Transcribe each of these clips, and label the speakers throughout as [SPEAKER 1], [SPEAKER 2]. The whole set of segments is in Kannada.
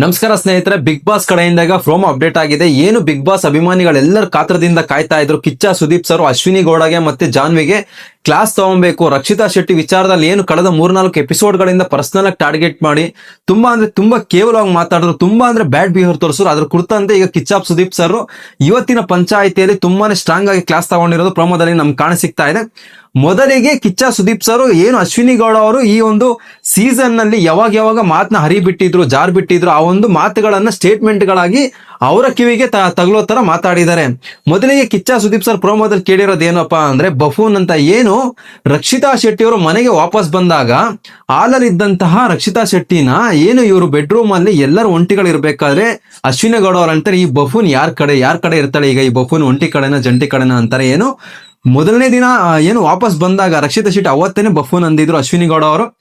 [SPEAKER 1] ನಮಸ್ಕಾರ ಸ್ನೇಹಿತರೆ ಬಿಗ್ ಬಾಸ್ ಕಡೆಯಿಂದ ಫ್ರೋಮ್ ಅಪ್ಡೇಟ್ ಆಗಿದೆ. ಏನು ಬಿಗ್ ಬಾಸ್ ಅಭಿಮಾನಿಗಳೆಲ್ಲರ ಕಾತ್ರದಿಂದ ಕಾಯ್ತಾ ಇದ್ರು. ಕಿಚ್ಚ, ಸುದೀಪ್ ಸರ್, ಅಶ್ವಿನಿ ಗೌಡಗೆ ಮತ್ತೆ ಜಾನ್ವಿಗೆ ಕ್ಲಾಸ್ ತಗೊಬೇಕು. ರಕ್ಷಿತಾ ಶೆಟ್ಟಿ ವಿಚಾರದಲ್ಲಿ ಏನು ಕಳೆದ ಮೂರ್ನಾಲ್ಕು ಎಪಿಸೋಡ್ ಗಳಿಂದ ಪರ್ಸನಲ್ ಆಗಿ ಟಾರ್ಗೆಟ್ ಮಾಡಿ. ತುಂಬಾ ಅಂದ್ರೆ ತುಂಬಾ ಕೇವಲವಾಗಿ ಮಾತಾಡಿದ್ರು. ತುಂಬಾ ಅಂದ್ರೆ ಬ್ಯಾಡ್ ಬಿಹೇವಿಯರ್ ತೋರಿಸಿದ್ರು. ಅದ್ರ ಕುರಿತಂತೆ ಈಗ ಕಿಚ್ಚಾಪ್ ಸುದೀಪ್ ಸರ್, ಇವತ್ತಿನ ಪಂಚಾಯಿತಿಯಲ್ಲಿ ತುಂಬಾನೇ ಸ್ಟ್ರಾಂಗ್ ಆಗಿ ಕ್ಲಾಸ್ ತಗೊಂಡಿರೋದು ಪ್ರಮೋದಲ್ಲಿ ನಮ್ಗೆ ಕಾಣ ಸಿಗ್ತಾ ಇದೆ. ಮೊದಲಿಗೆ ಕಿಚ್ಚ ಸುದೀಪ್ ಸರ್, ಏನು ಅಶ್ವಿನಿ ಗೌಡ ಅವರು ಈ ಒಂದು ಸೀಸನ್ನಲ್ಲಿ ಯಾವಾಗ ಯಾವಾಗ ಮಾತನ್ನ ಹರಿಬಿಟ್ಟಿದ್ರು ಜಾರ್ ಬಿಟ್ಟಿದ್ರು ಆ ಒಂದು ಮಾತುಗಳನ್ನ ಸ್ಟೇಟ್ಮೆಂಟ್ ಗಳಾಗಿ ಅವರ ಕಿವಿಗೆ ತಗಲೋ ತರ ಮಾತಾಡಿದ್ದಾರೆ. ಮೊದಲಿಗೆ ಕಿಚ್ಚ ಸುದೀಪ್ ಸರ್ ಪ್ರೋಮೋದಲ್ಲಿ ಕೇಳಿರೋದು ಏನಪ್ಪಾ ಅಂದ್ರೆ, ಬಫೂನ್ ಅಂತ ಏನು ರಕ್ಷಿತಾ ಶೆಟ್ಟಿ ಅವರು ಮನೆಗೆ ವಾಪಸ್ ಬಂದಾಗ ಹಾಲಲ್ಲಿದ್ದಂತಹ ರಕ್ಷಿತಾ ಶೆಟ್ಟಿನ ಏನು ಇವರು ಬೆಡ್ರೂಮ್ ಅಲ್ಲಿ ಎಲ್ಲರೂ ಒಂಟಿಗಳು ಇರ್ಬೇಕಾದ್ರೆ ಅಶ್ವಿನಿ ಗೌಡ ಅವ್ರು ಅಂತಾರೆ ಈ ಬಫೂನ್ ಯಾರ ಕಡೆ ಯಾರ ಕಡೆ ಇರ್ತಾಳೆ ಈಗ ಈ ಬಫೂನ್ ಒಂಟಿ ಕಡೆನ, ಜಂಟಿ ಕಡೆನ ಅಂತಾರೆ, ಏನು ಮೊದಲನೇ ದಿನ ಏನು ವಾಪಸ್ ಬಂದಾಗ ರಕ್ಷಿತಾ ಶೀಟ್ ಅವತ್ತೇನೆ ಬಫೂನ್ ಅಂದಿದ್ರು ಅಶ್ವಿನಿ ಗೌಡ ಅವರು.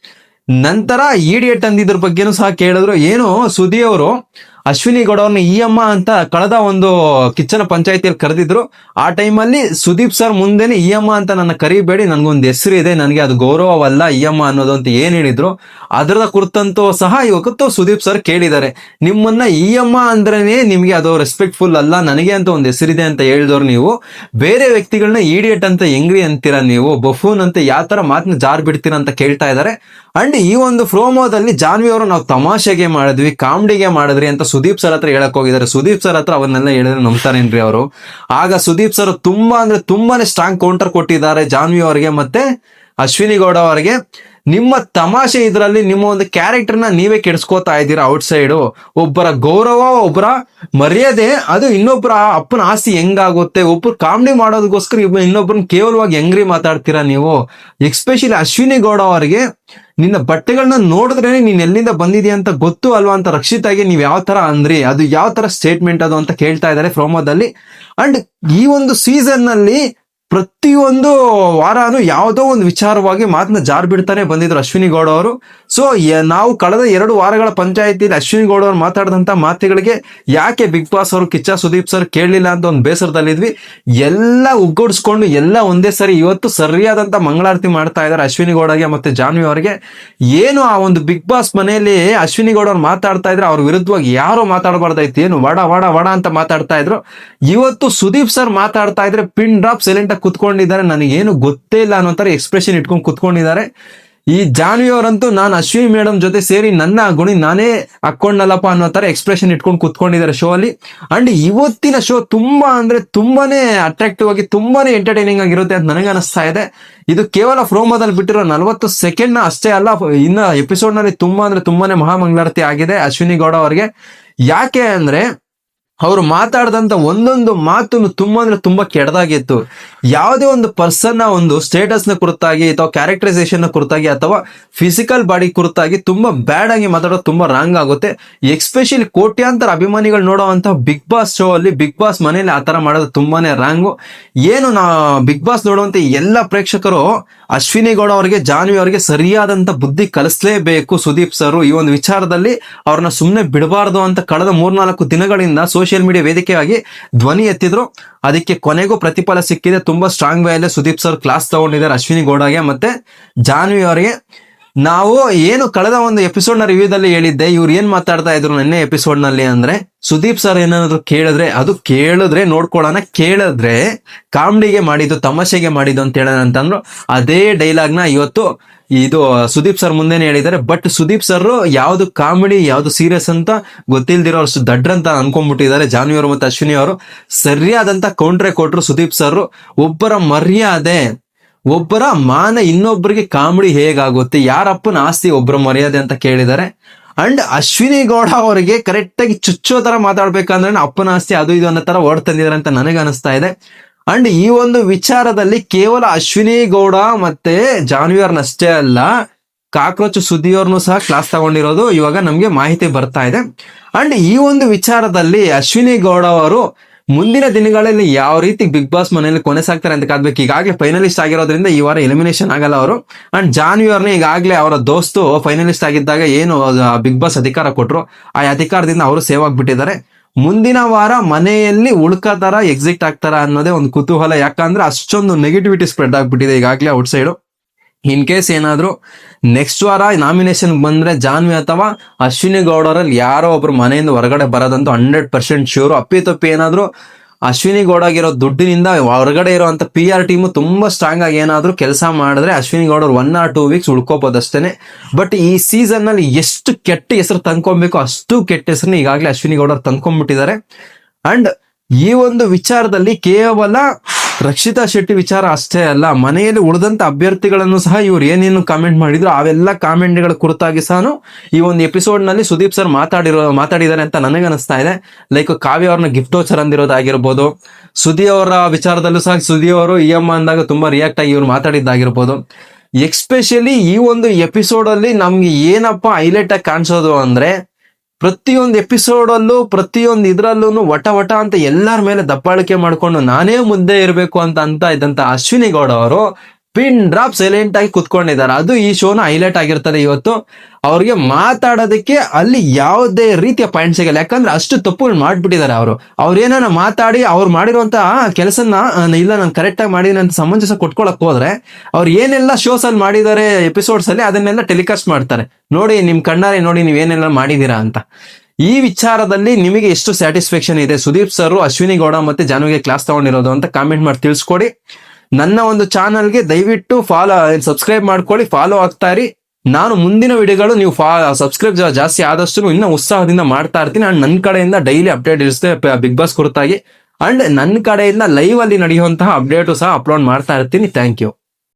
[SPEAKER 1] ನಂತರ ಇಡಿಯಟ್ ಅಂದಿದ್ರ ಬಗ್ಗೆನೂ ಸಹ ಕೇಳಿದ್ರು. ಏನು ಸುದಿ ಅವರು ಅಶ್ವಿನಿ ಗೌಡ ಅವ್ರನ್ನ ಈ ಅಂತ ಕಳೆದ ಒಂದು ಕಿಚ್ಚನ ಪಂಚಾಯತಿಯಲ್ಲಿ ಕರೆದಿದ್ರು. ಆ ಟೈಮಲ್ಲಿ ಸುದೀಪ್ ಸರ್ ಮುಂದೆನೆ ಈ ಅಮ್ಮ ಅಂತ ನನ್ನ ಕರಿಬೇಡಿ, ನನ್ಗೊಂದು ಹೆಸರು ಇದೆ, ನನಗೆ ಅದು ಗೌರವವಲ್ಲ ಈ ಅಮ್ಮ ಅನ್ನೋದು ಅಂತ ಏನು ಹೇಳಿದ್ರು. ಅದರ ಕುರಿತಂತೂ ಸಹ ಇವತ್ತು ಸುದೀಪ್ ಸರ್ ಕೇಳಿದ್ದಾರೆ. ನಿಮ್ಮನ್ನ ಈ ಅಮ್ಮ ಅಂದ್ರೇನೆ ನಿಮ್ಗೆ ಅದು ರೆಸ್ಪೆಕ್ಟ್ಫುಲ್ ಅಲ್ಲ, ನನಗೆ ಅಂತ ಒಂದು ಹೆಸರಿದೆ ಅಂತ ಹೇಳಿದವ್ರು ನೀವು. ಬೇರೆ ವ್ಯಕ್ತಿಗಳನ್ನ ಈಡಿಯಟ್ ಅಂತ ಹೆಂಗ್ರಿ ಅಂತೀರಾ ನೀವು? ಬಫೂನ್ ಅಂತ ಯಾವ ತರ ಮಾತನ್ನ ಜಾರ್ ಬಿಡ್ತೀರಾ ಅಂತ ಕೇಳ್ತಾ ಇದ್ದಾರೆ. ಅಂಡ್ ಈ ಒಂದು ಪ್ರೋಮೋದಲ್ಲಿ ಜಾನ್ವಿ ಅವರು ನಾವು ತಮಾಷೆಗೆ ಮಾಡಿದ್ವಿ, ಕಾಮಿಡಿಗೆ ಮಾಡಿದ್ರಿ ಅಂತ ಸುದೀಪ್ ಸರ್ ಹತ್ರ ಹೇಳಕ್ ಹೋಗಿದ್ದಾರೆ. ಸುದೀಪ್ ಸರ್ ಹತ್ರ ಅವನ್ನೆಲ್ಲ ಹೇಳಿದ್ರೆ ನಂಬ್ತಾರೇನ್ರಿ ಅವರು? ಆಗ ಸುದೀಪ್ ಸರ್ ತುಂಬಾ ಅಂದ್ರೆ ತುಂಬಾನೇ ಸ್ಟ್ರಾಂಗ್ ಕೌಂಟರ್ ಕೊಟ್ಟಿದ್ದಾರೆ ಜಾನ್ವಿ ಅವರಿಗೆ ಮತ್ತೆ ಅಶ್ವಿನಿ ಗೌಡ ಅವರಿಗೆ. ನಿಮ್ಮ ತಮಾಷೆ ಇದರಲ್ಲಿ ನಿಮ್ಮ ಒಂದು ಕ್ಯಾರೆಕ್ಟರ್ನ ನೀವೇ ಕೆಡಿಸ್ಕೋತಾ ಇದ್ದೀರಾ ಔಟ್ ಸೈಡು ಒಬ್ಬರ ಗೌರವ, ಒಬ್ಬರ ಮರ್ಯಾದೆ, ಅದು ಇನ್ನೊಬ್ಬರ ಅಪ್ಪನ ಆಸ್ತಿ ಹೆಂಗಾಗುತ್ತೆ? ಒಬ್ರು ಕಾಮಿಡಿ ಮಾಡೋದಕ್ಕೋಸ್ಕರ ಇನ್ನೊಬ್ಬರನ್ನ ಕೇವಲವಾಗಿ ಹೆಂಗ್ರಿ ಮಾತಾಡ್ತೀರಾ ನೀವು? ಎಕ್ಸ್ಪೆಷಲಿ ಅಶ್ವಿನಿ ಗೌಡ ಅವರಿಗೆ ನಿನ್ನ ಬಟ್ಟೆಗಳನ್ನ ನೋಡಿದ್ರೇನೆ ನೀನ್ ಎಲ್ಲಿಂದ ಬಂದಿದ್ಯಾ ಅಂತ ಗೊತ್ತು ಅಲ್ವಾ ಅಂತ ರಕ್ಷಿತಾಗೆ ನೀವ್ ಯಾವ ತರ ಅಂದ್ರಿ? ಅದು ಯಾವ ತರ ಸ್ಟೇಟ್ಮೆಂಟ್ ಅದು ಅಂತ ಕೇಳ್ತಾ ಇದ್ದಾರೆ ಪ್ರೋಮೋದಲ್ಲಿ ಅಂಡ್ ಈ ಒಂದು ಸೀಸನ್ನಲ್ಲಿ ಪ್ರತಿಯೊಂದು ವಾರಾನು ಯಾವುದೋ ಒಂದು ವಿಚಾರವಾಗಿ ಮಾತನ್ನ ಜಾರ್ ಬಿಡ್ತಾನೆ ಬಂದಿದ್ರು ಅಶ್ವಿನಿ ಗೌಡ ಅವರು. ಸೊ ನಾವು ಕಳೆದ ಎರಡು ವಾರಗಳ ಪಂಚಾಯತಿಯಲ್ಲಿ ಅಶ್ವಿನಿ ಗೌಡ ಅವರು ಮಾತಾಡಿದಂತ ಮಾತುಗಳಿಗೆ ಯಾಕೆ ಬಿಗ್ ಬಾಸ್ ಅವರು ಕಿಚ್ಚ ಸುದೀಪ್ ಸರ್ ಕೇಳಲಿಲ್ಲ ಅಂತ ಒಂದು ಬೇಸರದಲ್ಲಿದ್ವಿ. ಎಲ್ಲ ಒಗ್ಗೂಡಿಸ್ಕೊಂಡು ಎಲ್ಲ ಒಂದೇ ಸರಿ ಇವತ್ತು ಸರಿಯಾದಂತ ಮಂಗಳಾರತಿ ಮಾಡ್ತಾ ಇದ್ದಾರೆ ಅಶ್ವಿನಿ ಗೌಡಗೆ ಮತ್ತೆ ಜಾನ್ವಿ ಅವರಿಗೆ. ಏನು ಆ ಒಂದು ಬಿಗ್ ಬಾಸ್ ಮನೆಯಲ್ಲಿ ಅಶ್ವಿನಿ ಗೌಡ ಅವ್ರು ಮಾತಾಡ್ತಾ ಇದ್ರೆ ಅವ್ರ ವಿರುದ್ಧವಾಗಿ ಯಾರು ಮಾತಾಡಬಾರ್ದಾಯ್ತು. ಏನು, ವಡ ವಡ ವಡ ಅಂತ ಮಾತಾಡ್ತಾ ಇದ್ರು. ಇವತ್ತು ಸುದೀಪ್ ಸರ್ ಮಾತಾಡ್ತಾ ಇದ್ರೆ ಪಿನ್ ಡ್ರಾಪ್ ಸೈಲೆಂಟ್ ಕುತ್ಕೊಂಡಿದ್ದಾರೆ ನನಗೇನು ಗೊತ್ತೇ ಇಲ್ಲ ಅನ್ನೋ ಥರ ಎಕ್ಸ್ಪ್ರೆಷನ್ ಇಟ್ಕೊಂಡು ಕುತ್ಕೊಂಡಿದ್ದಾರೆ. ಈ ಜಾನ್ವಿ ಅವರಂತೂ ನಾನು ಅಶ್ವಿನಿ ಮೇಡಮ್ ಜೊತೆ ಸೇರಿ ನನ್ನ ಗುಣಿ ನಾನೇ ಹಾಕೊಂಡಲ್ಲಪ್ಪ ಅನ್ನೋ ತರ ಎಕ್ಸ್ಪ್ರೆಷನ್ ಇಟ್ಕೊಂಡು ಕುತ್ಕೊಂಡಿದ್ದಾರೆ ಶೋ ಅಲ್ಲಿ. ಅಂಡ್ ಇವತ್ತಿನ ಶೋ ತುಂಬಾ ಅಂದ್ರೆ ತುಂಬಾನೇ ಅಟ್ರಾಕ್ಟಿವ್ ಆಗಿ, ತುಂಬಾನೇ ಎಂಟರ್ಟೈನಿಂಗ್ ಆಗಿರುತ್ತೆ ಅಂತ ನನಗೆ ಅನಿಸ್ತಾ ಇದೆ. ಇದು ಕೇವಲ ಫ್ರೋಮೋದಲ್ಲಿ ಬಿಟ್ಟಿರೋ ನಲವತ್ತು ಸೆಕೆಂಡ್ನ ಅಷ್ಟೇ ಅಲ್ಲ, ಇನ್ನ ಎಪಿಸೋಡ್ನಲ್ಲಿ ತುಂಬಾ ಅಂದ್ರೆ ತುಂಬಾನೇ ಮಹಾಮಂಗಳಾರತಿ ಆಗಿದೆ ಅಶ್ವಿನಿ ಗೌಡ ಅವರಿಗೆ. ಯಾಕೆ ಅಂದ್ರೆ ಅವರು ಮಾತಾಡದಂತ ಒಂದೊಂದು ಮಾತು ತುಂಬಾ ಅಂದ್ರೆ ತುಂಬಾ ಕೆಡದಾಗಿತ್ತು ಯಾವುದೇ ಒಂದು ಪರ್ಸನ್ನ ಒಂದು ಸ್ಟೇಟಸ್ನ ಕುರಿತಾಗಿ ಅಥವಾ ಕ್ಯಾರೆಕ್ಟರೈಸೇಷನ್ನ ಕುರಿತಾಗಿ ಅಥವಾ ಫಿಸಿಕಲ್ ಬಾಡಿ ಕುರಿತಾಗಿ ತುಂಬಾ ಬ್ಯಾಡ್ ಆಗಿ ಮಾತಾಡೋದು ತುಂಬಾ ರಾಂಗ್ ಆಗುತ್ತೆ. ಎಕ್ಸ್ಪೆಷಲಿ ಕೋಟ್ಯಾಂತರ ಅಭಿಮಾನಿಗಳು ನೋಡುವಂತ ಬಿಗ್ ಬಾಸ್ ಶೋ ಅಲ್ಲಿ ಬಿಗ್ ಬಾಸ್ ಮನೆಯಲ್ಲಿ ಆತರ ಮಾಡೋದು ತುಂಬಾನೇ ರಾಂಗು ಏನು ನಾ ಬಿಗ್ ಬಾಸ್ ನೋಡುವಂತ ಎಲ್ಲ ಪ್ರೇಕ್ಷಕರು ಅಶ್ವಿನಿ ಗೌಡ ಅವರಿಗೆ, ಜಾನ್ವಿ ಅವರಿಗೆ ಸರಿಯಾದಂತ ಬುದ್ಧಿ ಕಲಿಸಲೇಬೇಕು ಸುದೀಪ್ ಸರ್ ಈ ಒಂದು ವಿಚಾರದಲ್ಲಿ ಅವ್ರನ್ನ ಸುಮ್ಮನೆ ಬಿಡಬಾರ್ದು ಅಂತ ಕಳೆದ ಮೂರ್ನಾಲ್ಕು ದಿನಗಳಿಂದ ಸೋಷಿಯಲ್ ಮೀಡಿಯಾ ವೇದಿಕೆಯಾಗಿ ಧ್ವನಿ ಎತ್ತಿದ್ರು. ಅದಕ್ಕೆ ಕೊನೆಗೂ ಪ್ರತಿಫಲ ಸಿಕ್ಕಿದೆ. ತುಂಬಾ strong way Sudeep sir class ತಗೊಂಡಿದ್ದಾರೆ. ಅಶ್ವಿನಿ ಗೌಡಗೆ ಮತ್ತೆ ಜಾನ್ವಿ ಅವರಿಗೆ. ನಾವು ಏನು ಕಳೆದ ಒಂದು ಎಪಿಸೋಡ್ನ ರಿವ್ಯೂದಲ್ಲಿ ಹೇಳಿದ್ದೆ, ಇವ್ರು ಏನ್ ಮಾತಾಡ್ತಾ ಇದ್ರು ನಿನ್ನೆ ಎಪಿಸೋಡ್ನಲ್ಲಿ ಅಂದ್ರೆ, ಸುದೀಪ್ ಸರ್ ಏನಾದ್ರು ಕೇಳಿದ್ರೆ, ಅದು ಕೇಳಿದ್ರೆ ನೋಡ್ಕೊಳ್ಳೋಣ, ಕೇಳಿದ್ರೆ ಕಾಮಿಡಿಗೆ ಮಾಡಿದ್ದು, ತಮಾಷೆಗೆ ಮಾಡಿದ್ದು ಅಂತ ಹೇಳೋಣ ಅಂತಂದ್ರು. ಅದೇ ಡೈಲಾಗ್ನ ಇವತ್ತು ಇದು ಸುದೀಪ್ ಸರ್ ಮುಂದೆನೆ ಹೇಳಿದ್ದಾರೆ. ಬಟ್ ಸುದೀಪ್ ಸರ್ ಯಾವ್ದು ಕಾಮಿಡಿ, ಯಾವ್ದು ಸೀರಿಯಸ್ ಅಂತ ಗೊತ್ತಿಲ್ದಿರೋ ದಡ್ರಂತ ಅನ್ಕೊಂಡ್ಬಿಟ್ಟಿದ್ದಾರೆ. ಜಾನ್ವಿ ಅವರು ಮತ್ತೆ ಅಶ್ವಿನಿ ಅವರು. ಸರಿಯಾದಂತ ಕೌಂಟ್ರೆ ಕೊಟ್ರು ಸುದೀಪ್ ಸರ್. ಒಬ್ಬರ ಮರ್ಯಾದೆ ಒಬ್ಬರ ಮಾನ ಇನ್ನೊಬ್ಬರಿಗೆ ಕಾಮಿಡಿ ಹೇಗಾಗುತ್ತೆ? ಯಾರಪ್ಪನ ಆಸ್ತಿ ಒಬ್ಬರ ಮರ್ಯಾದೆ ಅಂತ ಕೇಳಿದ್ದಾರೆ ಅಂಡ್ ಅಶ್ವಿನಿ ಗೌಡ ಅವರಿಗೆ ಕರೆಕ್ಟ್ ಆಗಿ ಚುಚ್ಚೋ ತರ ಮಾತಾಡ್ಬೇಕಂದ್ರೆ ಅಪ್ಪನ ಆಸ್ತಿ ಅದು ಇದು ಅನ್ನೋ ತರ ಓಡ್ ಅಂತ ನನಗೆ ಅನಿಸ್ತಾ ಇದೆ. ಅಂಡ್ ಈ ಒಂದು ವಿಚಾರದಲ್ಲಿ ಕೇವಲ ಅಶ್ವಿನಿ ಗೌಡ ಮತ್ತೆ ಜಾನ್ವಿಯರ್ನಷ್ಟೇ ಅಲ್ಲ, ಕಾಕ್ರೋಚ್ ಸುದ್ದಿಯವ್ರನ್ನು ಸಹ ಕ್ಲಾಸ್ ತಗೊಂಡಿರೋದು ಇವಾಗ ನಮ್ಗೆ ಮಾಹಿತಿ ಬರ್ತಾ ಇದೆ. ಅಂಡ್ ಈ ಒಂದು ವಿಚಾರದಲ್ಲಿ ಅಶ್ವಿನಿ ಗೌಡ ಅವರು ಮುಂದಿನ ದಿನಗಳಲ್ಲಿ ಯಾವ ರೀತಿ ಬಿಗ್ ಬಾಸ್ ಮನೆಯಲ್ಲಿ ಕೊನೆ ಸಾಕ್ತಾರೆ ಅಂತ ಕಾದ್ಬೇಕು, ಈಗಾಗಲೇ ಫೈನಲಿಸ್ಟ್ ಆಗಿರೋದ್ರಿಂದ ಈ ವಾರ ಎಲಿಮಿನೇಷನ್ ಆಗಲ್ಲ ಅವರು. ಅಂಡ್ ಜಾನ್ವಿ ಅವ್ರನ್ನ ಈಗಾಗಲೇ ಅವರ ದೋಸ್ತು ಫೈನಲಿಸ್ಟ್ ಆಗಿದ್ದಾಗ ಏನು ಬಿಗ್ ಬಾಸ್ ಅಧಿಕಾರ ಕೊಟ್ಟರು ಆ ಅಧಿಕಾರದಿಂದ ಅವರು ಸೇವ್ ಆಗಿಬಿಟ್ಟಿದ್ದಾರೆ. ಮುಂದಿನ ವಾರ ಮನೆಯಲ್ಲಿ ಉಳ್ಕತಾರ ಎಕ್ಸಿಟ್ ಆಗ್ತಾರ ಅನ್ನೋದೇ ಒಂದು ಕುತೂಹಲ. ಯಾಕಂದ್ರೆ ಅಷ್ಟೊಂದು ನೆಗೆಟಿವಿಟಿ ಸ್ಪ್ರೆಡ್ ಆಗ್ಬಿಟ್ಟಿದೆ ಈಗಾಗಲೇ ಔಟ್ ಸೈಡ್ ಇನ್ ಕೇಸ್ ಏನಾದ್ರು ನೆಕ್ಸ್ಟ್ ವಾರ ನಾಮಿನೇಷನ್ ಬಂದ್ರೆ ಜಾನ್ವಿ ಅಥವಾ ಅಶ್ವಿನಿ ಗೌಡರಲ್ಲಿ ಯಾರೋ ಒಬ್ರು ಮನೆಯಿಂದ ಹೊರಗಡೆ ಬರೋದಂತೂ ಹಂಡ್ರೆಡ್ ಪರ್ಸೆಂಟ್ ಶ್ಯೂರು ಅಪ್ಪಿತಪ್ಪಿ ಏನಾದ್ರು ಅಶ್ವಿನಿ ಗೌಡಗಿರೋ ದುಡ್ಡಿನಿಂದ ಹೊರಗಡೆ ಇರುವಂತ ಪಿ ಆರ್ ಟೀಮು ತುಂಬಾ ಸ್ಟ್ರಾಂಗ್ ಆಗಿ ಏನಾದ್ರು ಕೆಲಸ ಮಾಡಿದ್ರೆ ಅಶ್ವಿನಿ ಗೌಡರು ಒನ್ ಆರ್ ಟೂ ವೀಕ್ಸ್ ಉಳ್ಕೋಬಹುದು ಅಷ್ಟೇನೆ. ಬಟ್ ಈ ಸೀಸನ್ನಲ್ಲಿ ಎಷ್ಟು ಕೆಟ್ಟ ಹೆಸರು ತಂದ್ಕೊಬೇಕು ಅಷ್ಟು ಕೆಟ್ಟ ಹೆಸರನ್ನ ಈಗಾಗಲೇ ಅಶ್ವಿನಿ ಗೌಡರು ತಂದ್ಕೊಂಡ್ಬಿಟ್ಟಿದ್ದಾರೆ. ಅಂಡ್ ಈ ಒಂದು ವಿಚಾರದಲ್ಲಿ ಕೇವಲ ರಕ್ಷಿತಾ ಶೆಟ್ಟಿ ವಿಚಾರ ಅಷ್ಟೇ ಅಲ್ಲ, ಮನೆಯಲ್ಲಿ ಉಳಿದಂತ ಅಭ್ಯರ್ಥಿಗಳನ್ನು ಸಹ ಇವ್ರು ಏನೇನು ಕಾಮೆಂಟ್ ಮಾಡಿದ್ರು, ಅವೆಲ್ಲ ಕಾಮೆಂಟ್ಗಳ ಕುರಿತಾಗಿ ಸಹ ಈ ಒಂದು ಎಪಿಸೋಡ್ನಲ್ಲಿ ಸುದೀಪ್ ಸರ್ ಮಾತಾಡಿರೋ ಮಾತಾಡಿದ್ದಾರೆ ಅಂತ ನನಗೆ ಅನಿಸ್ತಾ ಇದೆ. ಲೈಕ್ ಕಾವ್ಯ ಅವ್ರನ್ನ ಗಿಫ್ಟ್ ವೋಚರ್ ಅಂದಿರೋದಾಗಿರ್ಬೋದು, ಸುದಿ ಅವರ ವಿಚಾರದಲ್ಲೂ ಸಹ ಸುದಿ ಅವರು ಇ ಎಂ ಅಂದಾಗ ತುಂಬಾ ರಿಯಾಕ್ಟ್ ಆಗಿ ಇವ್ರು ಮಾತಾಡಿದ್ದಾಗಿರ್ಬೋದು. ಎಕ್ಸ್ಪೆಷಲಿ ಈ ಒಂದು ಎಪಿಸೋಡ್ ಅಲ್ಲಿ ನಮ್ಗೆ ಏನಪ್ಪ ಹೈಲೈಟ್ ಆಗಿ ಕಾಣಿಸೋದು ಅಂದ್ರೆ ಪ್ರತಿಯೊಂದು ಎಪಿಸೋಡ್ ಅಲ್ಲೂ ಪ್ರತಿಯೊಂದು ಇದ್ರಲ್ಲೂ ವಟ ವಟ ಅಂತ ಎಲ್ಲರ ಮೇಲೆ ದಬ್ಬಾಳಿಕೆ ಮಾಡ್ಕೊಂಡು ನಾನೇ ಮುಂದೆ ಇರಬೇಕು ಅಂತ ಅಂತ ಇದ್ದಂತ ಅಶ್ವಿನಿ ಗೌಡ ಅವರು ಪಿನ್ ಡ್ರಾಪ್ ಸೈಲೆಂಟ್ ಆಗಿ ಕುತ್ಕೊಂಡಿದ್ದಾರೆ. ಅದು ಈ ಶೋನ ಹೈಲೈಟ್ ಆಗಿರ್ತದೆ ಇವತ್ತು. ಅವ್ರಿಗೆ ಮಾತಾಡೋದಕ್ಕೆ ಅಲ್ಲಿ ಯಾವುದೇ ರೀತಿಯ ಪಾಯಿಂಟ್ ಸಿಗಲ್ಲ. ಯಾಕಂದ್ರೆ ಅಷ್ಟು ತಪ್ಪು ಮಾಡ್ಬಿಟ್ಟಿದ್ದಾರೆ ಅವರು. ಅವ್ರು ಏನಾನ ಮಾತಾಡಿ ಅವ್ರು ಮಾಡಿರುವಂತ ಕೆಲಸನ ಇಲ್ಲ, ನಾನು ಕರೆಕ್ಟ್ ಆಗಿ ಮಾಡಿದೀನಿ ಅಂತ ಸಮಂಜಸ ಕೊಟ್ಕೊಳಕ್ ಹೋದ್ರೆ, ಅವ್ರು ಏನೆಲ್ಲ ಶೋಸ್ ಅಲ್ಲಿ ಮಾಡಿದ್ದಾರೆ ಎಪಿಸೋಡ್ಸ್ ಅಲ್ಲಿ ಅದನ್ನೆಲ್ಲ ಟೆಲಿಕಾಸ್ಟ್ ಮಾಡ್ತಾರೆ. ನೋಡಿ, ನಿಮ್ ಕಣ್ಣಾರೆ ನೋಡಿ ನೀವ್ ಏನೆಲ್ಲ ಮಾಡಿದೀರಾ ಅಂತ. ಈ ವಿಚಾರದಲ್ಲಿ ನಿಮಗೆ ಎಷ್ಟು ಸ್ಯಾಟಿಸ್ಫ್ಯಾಕ್ಷನ್ ಇದೆ? ಸುದೀಪ್ ಸರ್ ಅಶ್ವಿನಿ ಗೌಡ ಮತ್ತೆ ಜಾನುವಿಗೆ ಕ್ಲಾಸ್ ತಗೊಂಡಿರೋದು ಅಂತ ಕಾಮೆಂಟ್ ಮಾಡಿ ತಿಳಿಸ್ಕೊಡಿ. ನನ್ನ ಒಂದು ಚಾನಲ್ಗೆ ದಯವಿಟ್ಟು ಫಾಲೋ, ಸಬ್ಸ್ಕ್ರೈಬ್ ಮಾಡ್ಕೊಳ್ಳಿ, ಫಾಲೋ ಆಗ್ತಾ ಇರಿ ನಾನು ಮುಂದಿನ ವಿಡಿಯೋಗಳು ನೀವು ಫಾ, ಸಬ್ಸ್ಕ್ರೈಬ್ ಜಾಸ್ತಿ ಆದಷ್ಟು ಇನ್ನೂ ಉತ್ಸಾಹದಿಂದ ಮಾಡ್ತಾ ಇರ್ತೀನಿ. ಅಂಡ್ ನನ್ನ ಕಡೆಯಿಂದ ಡೈಲಿ ಅಪ್ಡೇಟ್ ಇರಿಸ್ತೇವೆ ಬಿಗ್ ಬಾಸ್ ಕುರಿತಾಗಿ. ಅಂಡ್ ನನ್ನ ಕಡೆಯಿಂದ ಲೈವ್ ಅಲ್ಲಿ ನಡೆಯುವಂತಹ ಅಪ್ಡೇಟು ಸಹ ಅಪ್ಲೋಡ್ ಮಾಡ್ತಾ ಇರ್ತೀನಿ. Thank you.